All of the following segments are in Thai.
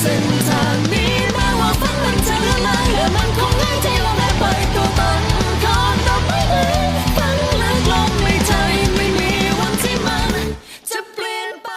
เส้นทางนี้แม้ว่าฝันมันจะละลายและมันคงง่ายที่เราได้ไปตัวตนก่อต่อไปเลยฝันลึกลงในใจไม่มีวันที่มัน จะเปลี่ยนไป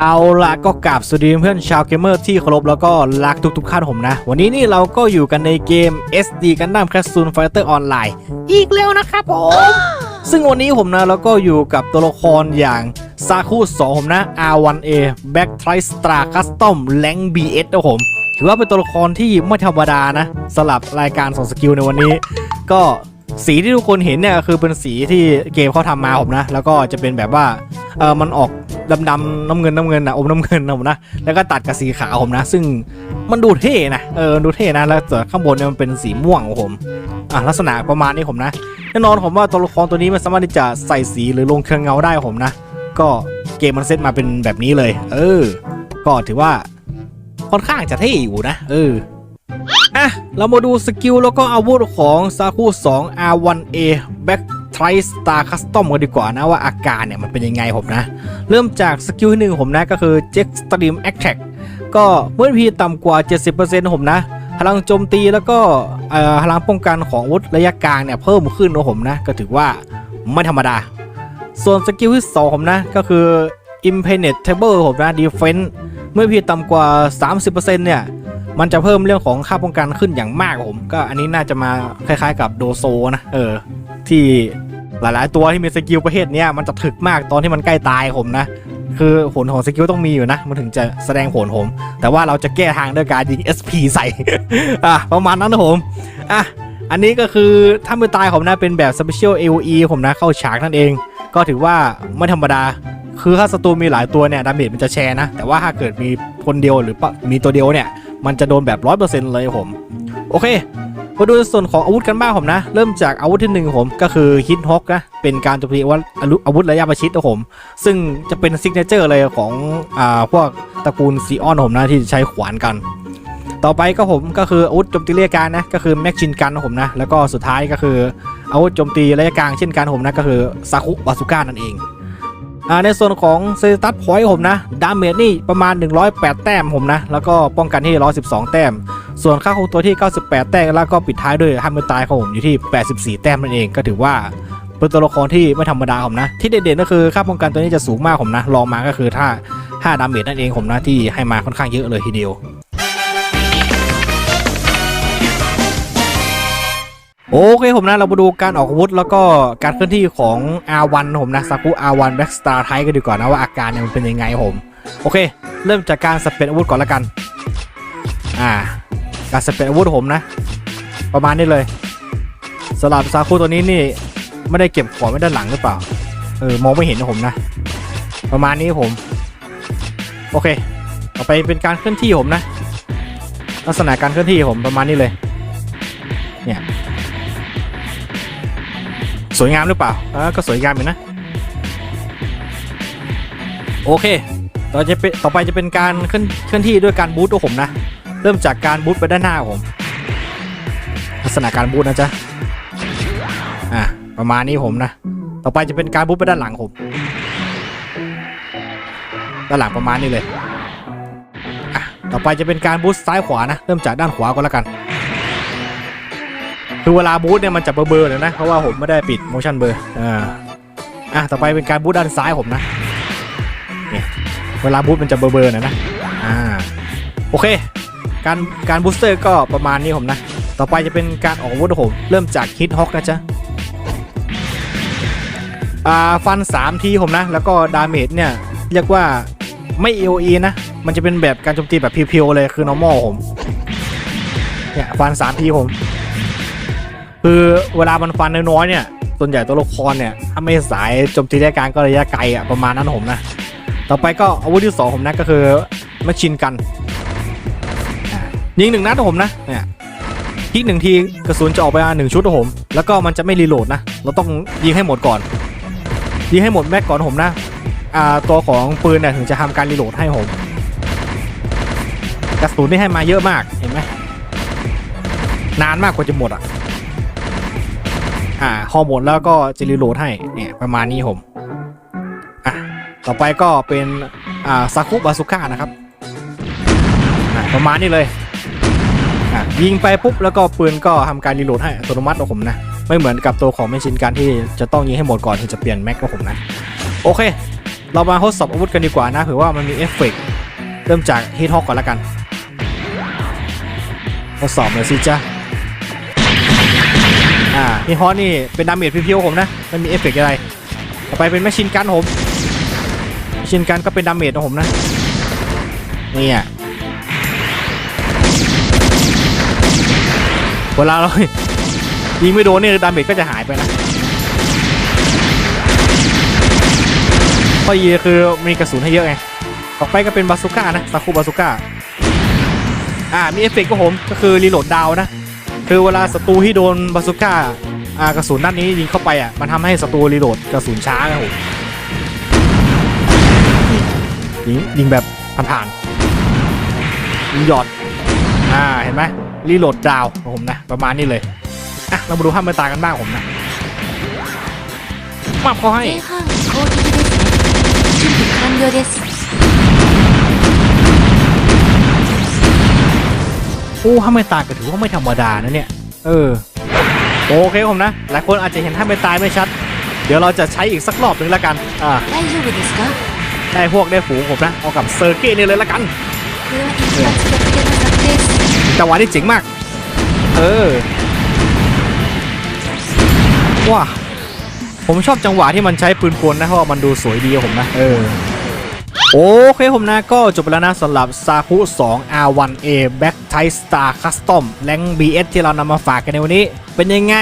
เอาละก็กราบสวัสดีเพื่อนชาวเกมเมอร์ที่เคารพแล้วก็รักทุกๆท่านผมนะ วันนี้นี่เราก็อยู่กันในเกม SD Gundam Capsule Fighter Online อีกแล้วนะครับผม ซึ่งวันนี้ผมนะแล้วก็อยู่กับตัวละครอย่างซาคุ2ผมนะ R1A Back Tri Star Custom Rank BS นะผมถือว่าเป็นตัวละครที่ไม่ธรรมดานะสำหรับรายการสองสกิลในวันนี้ ก็สีที่ทุกคนเห็นเนี่ยคือเป็นสีที่เกมเขาทำมาผมนะ แล้วก็จะเป็นแบบว่าเออมันออกดำๆน้ำเงินน้ำเงินนะอมน้ำเงินนะผมนะแล้วก็ตัดกับสีขาวผมนะ ซึ่งมันดูเท่นะเออดูเท่นะแล้วส่วนข้างบนเนี่ยมันเป็นสีม่วงของผมอะลักษณะประมาณนี้ผมนะ แน่นอนผมว่าตัวละครตัวนี้มันสามารถที่จะใส่สีหรือลงเครื่องเงาได้ผมนะ ก็เกมมันเซตมาเป็นแบบนี้เลย เออ ก็ถือว่าค่อนข้างจะเท่อยู่นะ เอออะเรามาดูสกิลแล้วก็อาวุธของซาคุ2 R1A Back Tri Star Custom กันดีกว่านะว่าอาการเนี่ยมันเป็นยังไงผมนะ เริ่มจากสกิลที่หนึ่งผมนะก็คือ Jet Stream Attack ก็เมื่อพีต่ำกว่า 70%ผมนะ พลังโจมตีแล้วก็พลังป้องกันของวุธระยะกลางเนี่ยเพิ่มขึ้นนะผมนะ ก็ถือว่าไม่ธรรมดา ส่วนสกิลที่สองผมนะ ก็คือ Impenetrable ผมนะ Defense เมื่อพีต่ำกว่า 30%เนี่ยมันจะเพิ่มเรื่องของค่าป้องกันขึ้นอย่างมากผมก็อันนี้น่าจะมาคล้ายๆกับโดโซนะเออที่หลายๆ ตัวที่มีสกิลประเภทเนี้ยมันจะถึกมากตอนที่มันใกล้ตายผมนะ คือผลของสกิลต้องมีอยู่นะ มันถึงจะแสดงผลผมแต่ว่าเราจะแก้ทางด้วยการยิง SP ใส่ อะ ประมาณนั้นนะผมอะอันนี้ก็คือถ้ามือตายผมนะเป็นแบบ Special AOE ผมนะเข้าฉากนั่นเอง ก็ถือว่าไม่ธรรมดา คือถ้าศัตรูมีหลายตัวเนี่ยดาเมจมันจะแชร์นะ แต่ว่าถ้าเกิดมีคนเดียวหรือมีตัวเดียวเนี่ย มันจะโดนแบบ 100%เลยผม โอเค มาดูส่วนของอาวุธกันบ้างผมนะ เริ่มจากอาวุธที่หนึ่งผมก็คือฮิตฮอกนะ เป็นการโจมตีอาวุธอาวุธระยะประชิดนะผม ซึ่งจะเป็นซิกเนเจอร์เลยของอ่าพวกตระกูลซีออนผมนะที่ใช้ขวานกัน ต่อไปก็ผมก็คืออาวุธโจมตีระยะกลางนะก็คือแม็กชินกันนะผมนะแล้วก็สุดท้ายก็คืออาวุธโจมตีระยะกลางเช่นกันผมนะก็คือซาคุบาสุก้านั่นเองอ่าในส่วนของเซตัสพอยต์ผมนะดาเมจนี่ประมาณ 108 แต้มผมนะ แล้วก็ป้องกันที่ 112 แต้ม ส่วนค่าคงตัวที่ 98 แต้มแล้วก็ปิดท้ายด้วยห้ามมือตายของผมอยู่ที่ 84 แต้มนั่นเองก็ถือว่าเป็นตัวละครที่ไม่ธรรมดาผมนะ ที่เด่นๆก็คือค่าป้องกันตัวนี้จะสูงมากผมนะรองมาก็คือถ้า5ดาเมจนั่นเองผมนะที่ให้มาค่อนข้างเยอะเลยทีเดียวโอเคผมนะเรามาดูการออกอาวุธแล้วก็การเคลื่อนที่ของ R1 ผมนะซากุ R1 Black Star Type กันดีกว่านะว่าอาการเนี่ยมันเป็นยังไงผม โอเค เริ่มจากการสเปรดอาวุธก่อนละกัน อ่า การสเปรดอาวุธผมนะ ประมาณนี้เลยสลับซากุตัวนี้นี่ไม่ได้เก็บของไว้ด้านหลังหรือเปล่า เออมองไม่เห็นนะผมนะ ประมาณนี้ผม โอเค ต่อไปเป็นการเคลื่อนที่ผมนะ ลักษณะการเคลื่อนที่ผมประมาณนี้เลย เนี่ย สวยงามหรือเปล่าเออก็สวยงามอยู่นะ โอเค ต่อจะเป็นต่อไปจะเป็นการเคลื่อนเคลื่อนที่ด้วยการบูตตัวผมนะ เริ่มจากการบูตไปด้านหน้าผมลักษณะการบูตนะจ๊ะอะประมาณนี้ผมนะ ต่อไปจะเป็นการบูตไปด้านหลังผม ด้านหลังประมาณนี้เลยอะต่อไปจะเป็นการบูตซ้ายขวานะ เริ่มจากด้านขวาก็แล้วกันคือเวลาบูทเนี่ยมันจะเบลอๆเลยนะ เพราะว่าผมไม่ได้ปิด motion blur อ่าอะต่อไปเป็นการบูทด้านซ้ายผมนะเนี่ยเวลาบูทมันจะเบลอๆหน่อยนะอ่าโอเค การการบูสเตอร์ก็ประมาณนี้ผมนะ ต่อไปจะเป็นการออกอาวุธผม เริ่มจากฮิตฮอกนะจ๊ะฟัน 3 ทีผมนะ แล้วก็ดาเมจเนี่ย เรียกว่าไม่ AOE นะ มันจะเป็นแบบการโจมตีแบบเพียวๆเลยคือ normal ผม เนี่ย ฟัน 3 ทีผม คือเวลามันฟันน้อยๆเนี่ย ส่วนใหญ่ตัวละครเนี่ย ถ้าไม่สายโจมตีระยะกางก็ระยะไกลอะประมาณนั้นผมนะ ต่อไปก็อาวุธที่สองผมนะก็คือแมชชินกัน ยิงหนึ่งนัดผมนะเนี่ยคลิกหนึ่งทีกระสุนจะออกไปหนึ่งชุดผม แล้วก็มันจะไม่รีโหลดนะ เราต้องยิงให้หมดก่อน ยิงให้หมดแม็กก่อนผมนะอ่าตัวของปืนเนี่ยถึงจะทำการรีโหลดให้ผมกระสุนนี่ให้มาเยอะมากเห็นไหมนานมากกว่าจะหมดอะอ่าพอหมดแล้วก็จะรีโหลดให้เนี่ยประมาณนี้ผมอะต่อไปก็เป็นอ่าซาคุบาสุก้านะครับประมาณนี้เลย อะยิงไปปุ๊บแล้วก็ปืนก็ทำการรีโหลดให้อัตโนมัติของผมนะ ไม่เหมือนกับตัวของแมชชีนการที่จะต้องยิงให้หมดก่อนถึงจะเปลี่ยนแม็กของผมนะ โอเค เรามาทดสอบอาวุธกันดีกว่านะเผื่อว่ามันมีเอฟเฟกต์เริ่มจากฮิตฮอกก่อนละกันทดสอบหน่อยสิจ้าอ่าฮิตฮอกนี่เป็นดาเมจเพียวๆผมนะไม่มีเอฟเฟกต์อะไรต่อไปเป็นแมชชีนการผมแมชชีนการก็เป็นดาเมจของผมนะนี่อะ วลาเรายิงไม่โดนเนี่ยดาเมจก็จะหายไปนะข้อยีคือมีกระสุนให้เยอะไง ต่อไปก็เป็นบาซูก้านะซาคุบาซูก้า อ่า มีเอฟเฟกต์ก็ผม ก็คือรีโหลดดาวนะ คือเวลาศัตรูที่โดนบาซูก้า อ่ากระสุนด้านนี้ยิงเข้าไปอะ มันทำให้ศัตรูรีโหลดกระสุนช้าครับผมยิงยิงแบบผ่านๆยิงหยอด อ่าเห็นไหมรีโหลดดาวผมนะ ประมาณนี้เลยอะเรามาดูภาพมตากันบ้างผมนะมาเขาให้โอ้ห้าไม่ตายก็ถือว่าไม่ธรรมดานะเนี่ย เออ โอเคผมนะ หลายคนอาจจะเห็นห้าไม่ตายไม่ชัด เดี๋ยวเราจะใช้อีกสักรอบหนึ่งละกัน อ่าได้พวกได้ฝูงผมนะ เอากับเซอร์เก้นี่เลยละกัน จังหวะนี้เจ๋งมาก เออว้าผมชอบจังหวะที่มันใช้ปืนกลนะเพราะมันดูสวยดีผมนะ เออ โอเคผมนะก็จบไปแล้วนะสำหรับซาคุ2 R1A Back Thai Star Custom แรง BS ที่เรานำมาฝากกันในวันนี้ เป็นยังไง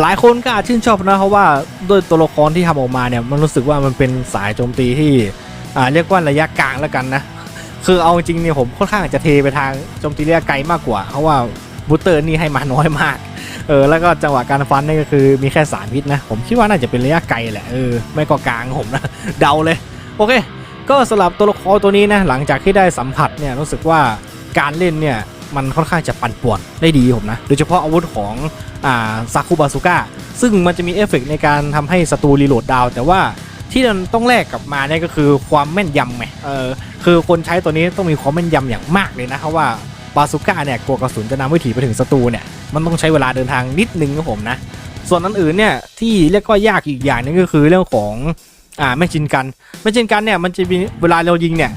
หลายคนก็อาจชื่นชอบนะเพราะว่าด้วยตัวละครที่ทำออกมาเนี่ยมันรู้สึกว่ามันเป็นสายโจมตีที่เรียกว่าระยะกลางแล้วกันนะ คือเอาจริงเนี่ยผมค่อนข้างจะเทไปทางโจมตีระยะไกลมากกว่า เพราะว่าบูเตอร์นี่ให้มาน้อยมาก เออ แล้วก็จังหวะการฟันนี่ก็คือมีแค่สามพิษนะ ผมคิดว่าน่าจะเป็นระยะไกลแหละ เออ ไม่ก็กลางผมนะ เดาเลย โอเค ก็สำหรับตัวละครตัวนี้นะ หลังจากที่ได้สัมผัสเนี่ย รู้สึกว่าการเล่นเนี่ย มันค่อนข้างจะปั่นป่วนได้ดีผมนะ โดยเฉพาะอาวุธของ อ่า ซาคุบาสุก้า ซึ่งมันจะมีเอฟเฟกต์ในการทำให้ศัตรูรีโหลดดาว แต่ว่า ที่มันต้องแลกกลับมาเนี่ยก็คือความแม่นยำไงเออคือคนใช้ตัวนี้ต้องมีความแม่นยำอย่างมากเลยนะเพราะว่าบาสุก้าเนี่ยกลัวกระสุนจะนำวิถีไปถึงศัตรูเนี่ยมันต้องใช้เวลาเดินทางนิดนึงครับผมนะส่วนอันอื่นเนี่ยที่เรียกว่ายากอีกอย่างนึงก็คือเรื่องของอ่าแม่ชินกันแม่ชินกันเนี่ยมันจะมีเวลาเรายิงเนี่ย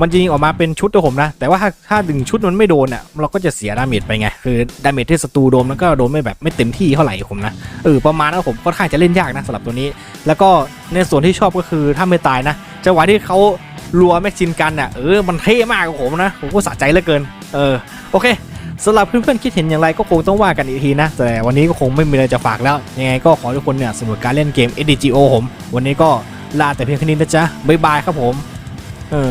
มันจะยิงออกมาเป็นชุดตัวผมนะ แต่ว่าถ้าถ้าดึงชุดมันไม่โดนอะเราก็จะเสียดาเมจไปไง คือดาเมจที่ศัตรูโดนมันก็โดนไม่แบบไม่เต็มที่เท่าไหร่ผมนะเออประมาณนั้นผมค่อนข้างจะเล่นยากนะสำหรับตัวนี้ แล้วก็ในส่วนที่ชอบก็คือถ้าไม่ตายนะจังหวะที่เขารัวแม็กซินกันอะเออมันเท่มากกับผมนะผมก็สะใจเหลือเกิน เออโอเคสำหรับเพื่อนๆคิดเห็นอย่างไรก็คงต้องว่ากันอีกทีนะ แต่วันนี้ก็คงไม่มีอะไรจะฝากแล้ว ยังไงก็ขอทุกคนเนี่ยสนุกการเล่นเกม SDGO ผม วันนี้ก็ลาแต่เพียงแค่นี้นะจ๊ะ บ๊ายบายครับผม เออ